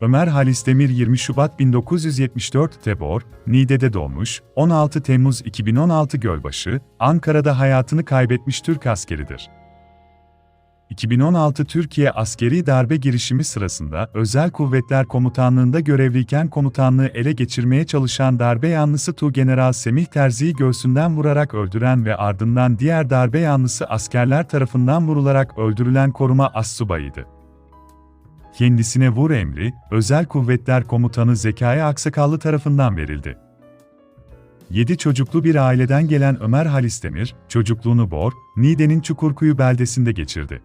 Ömer Halis Demir 20 Şubat 1974 Tebor, Niğde'de doğmuş, 16 Temmuz 2016 Gölbaşı, Ankara'da hayatını kaybetmiş Türk askeridir. 2016 Türkiye askeri darbe girişimi sırasında Özel Kuvvetler Komutanlığı'nda görevliyken komutanlığı ele geçirmeye çalışan darbe yanlısı Tuğgeneral Semih Terzi'yi göğsünden vurarak öldüren ve ardından diğer darbe yanlısı askerler tarafından vurularak öldürülen koruma astsubayıydı. Kendisine vur emri, Özel Kuvvetler Komutanı Zekai Aksakallı tarafından verildi. 7 çocuklu bir aileden gelen Ömer Halis Demir, çocukluğunu Bor, Niğde'nin Çukurkuyu beldesinde geçirdi.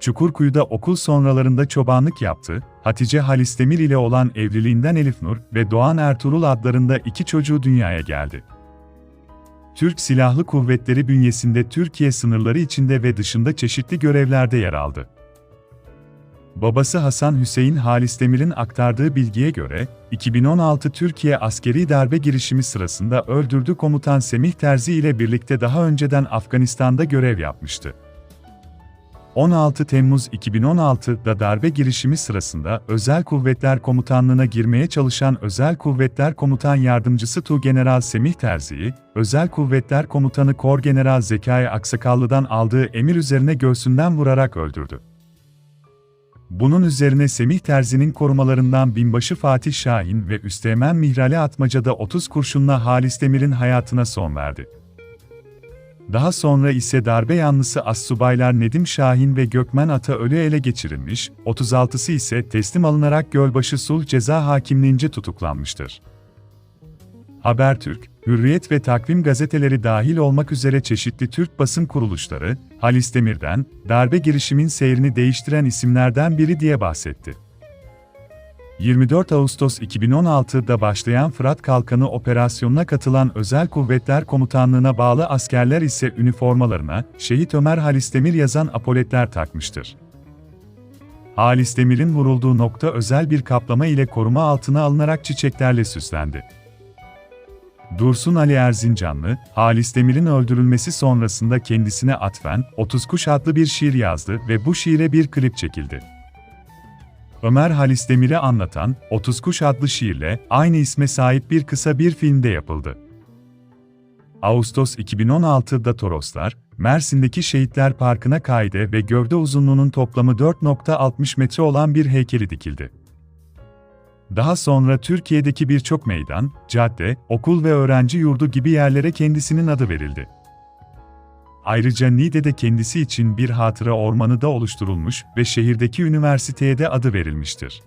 Çukurkuyu'da okul sonralarında çobanlık yaptı, Hatice Halis Demir ile olan evliliğinden Elif Nur ve Doğan Ertuğrul adlarında iki çocuğu dünyaya geldi. Türk Silahlı Kuvvetleri bünyesinde Türkiye sınırları içinde ve dışında çeşitli görevlerde yer aldı. Babası Hasan Hüseyin Halis Demir'in aktardığı bilgiye göre, 2016 Türkiye askeri darbe girişimi sırasında öldürdü komutan Semih Terzi ile birlikte daha önceden Afganistan'da görev yapmıştı. 16 Temmuz 2016'da darbe girişimi sırasında Özel Kuvvetler Komutanlığı'na girmeye çalışan Özel Kuvvetler Komutan Yardımcısı Tuğgeneral Semih Terzi'yi, Özel Kuvvetler Komutanı Korgeneral Zekai Aksakallı'dan aldığı emir üzerine göğsünden vurarak öldürdü. Bunun üzerine Semih Terzi'nin korumalarından binbaşı Fatih Şahin ve Üsteğmen Mihrali Atmaca'da 30 kurşunla Halis Demir'in hayatına son verdi. Daha sonra ise darbe yanlısı astsubaylar Nedim Şahin ve Gökmen Ata ölü ele geçirilmiş, 36'sı ise teslim alınarak Gölbaşı Sulh Ceza Hakimliğince tutuklanmıştır. Habertürk, Hürriyet ve Takvim gazeteleri dahil olmak üzere çeşitli Türk basın kuruluşları, Halis Demir'den, darbe girişimin seyrini değiştiren isimlerden biri diye bahsetti. 24 Ağustos 2016'da başlayan Fırat Kalkanı operasyonuna katılan Özel Kuvvetler Komutanlığı'na bağlı askerler ise üniformalarına Şehit Ömer Halis Demir yazan apoletler takmıştır. Halis Demir'in vurulduğu nokta özel bir kaplama ile koruma altına alınarak çiçeklerle süslendi. Dursun Ali Erzincanlı, Halis Demir'in öldürülmesi sonrasında kendisine atfen, 30 Kuş adlı bir şiir yazdı ve bu şiire bir klip çekildi. Ömer Halis Demir'i anlatan 30 Kuş adlı şiirle aynı isme sahip bir kısa bir filmde yapıldı. Ağustos 2016'da Toroslar, Mersin'deki Şehitler Parkı'na kaide ve gövde uzunluğunun toplamı 4.60 metre olan bir heykeli dikildi. Daha sonra Türkiye'deki birçok meydan, cadde, okul ve öğrenci yurdu gibi yerlere kendisinin adı verildi. Ayrıca Niğde'de kendisi için bir hatıra ormanı da oluşturulmuş ve şehirdeki üniversiteye de adı verilmiştir.